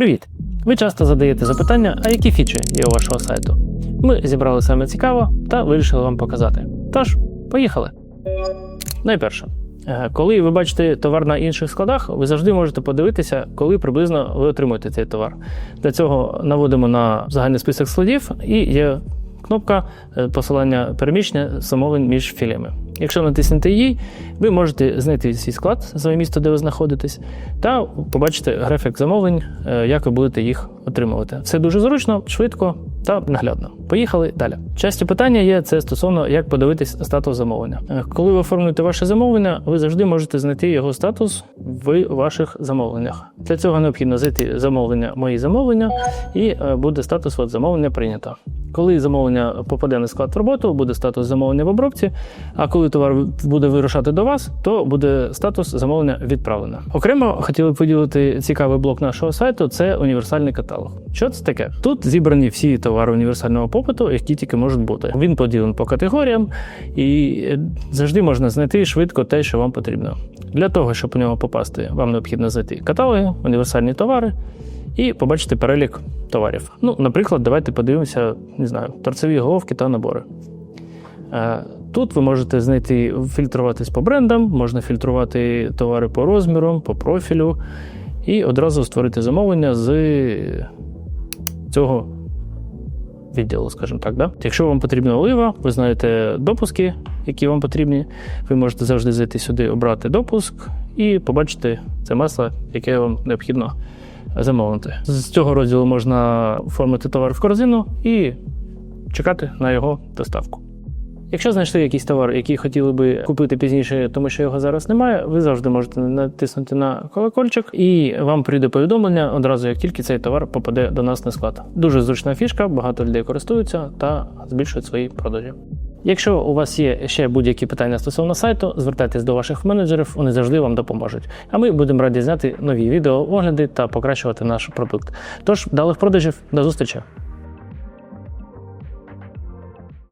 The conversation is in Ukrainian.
Привіт! Ви часто задаєте запитання, а які фічі є у вашого сайту? Ми зібрали саме цікаво та вирішили вам показати. Тож, поїхали! Найперше, е, коли ви бачите товар на інших складах, ви завжди можете подивитися, коли приблизно ви отримуєте цей товар. Для цього наводимо на загальний список складів і є кнопка е, посилання переміщення замовлень між філіями. Якщо натиснете її, ви можете знайти свій склад, своє місто, де ви знаходитесь, та побачити графік замовлень, е, як ви будете їх отримувати. Все дуже зручно, швидко та наглядно. Поїхали далі. Часті питання є це стосовно як подивитись статус замовлення. Е, Коли ви оформлюєте ваше замовлення, ви завжди можете знайти його статус в ваших замовленнях. Для цього необхідно зайти замовлення Мої замовлення і е, буде статус от замовлення прийнято. Коли замовлення попаде на склад в роботу, буде статус замовлення в обробці. А коли товар буде вирушати до вас, то буде статус замовлення відправлено. Окремо хотіли б виділити цікавий блок нашого сайту це універсальний каталог. Що це таке? Тут зібрані всі товари універсального попиту, які тільки можуть бути. Він поділений по категоріям, і е, завжди можна знайти швидко те, що вам потрібно. Для того, щоб у нього попасти, вам необхідно зайти каталоги, універсальні товари і побачити перелік товарів. Ну, наприклад, давайте подивимося, не знаю, торцеві головки та набори. Е, Тут ви можете знайти, фільтруватись по брендам, можна фільтрувати товари по розмірам, по профілю, і одразу створити замовлення з цього відділу, скажімо так. Да? Якщо вам потрібна олива, ви знаєте допуски, які вам потрібні. Ви можете завжди зайти сюди, обрати допуск і побачити це масло, яке вам необхідно замовити. З цього розділу можна оформити товар в корзину і чекати на його доставку. Якщо знайшли якийсь товар, який хотіли би купити пізніше, тому що його зараз немає, ви завжди можете натиснути на колокольчик, і вам прийде повідомлення одразу, як тільки цей товар попаде до нас на склад. Дуже зручна фішка, багато людей користуються та збільшують свої продажі. Якщо у вас є ще будь-які питання стосовно сайту, звертайтесь до ваших менеджерів, вони завжди вам допоможуть. А ми будемо раді зняти нові відео, огляди та покращувати наш продукт. Тож, далих продажів, до зустрічі!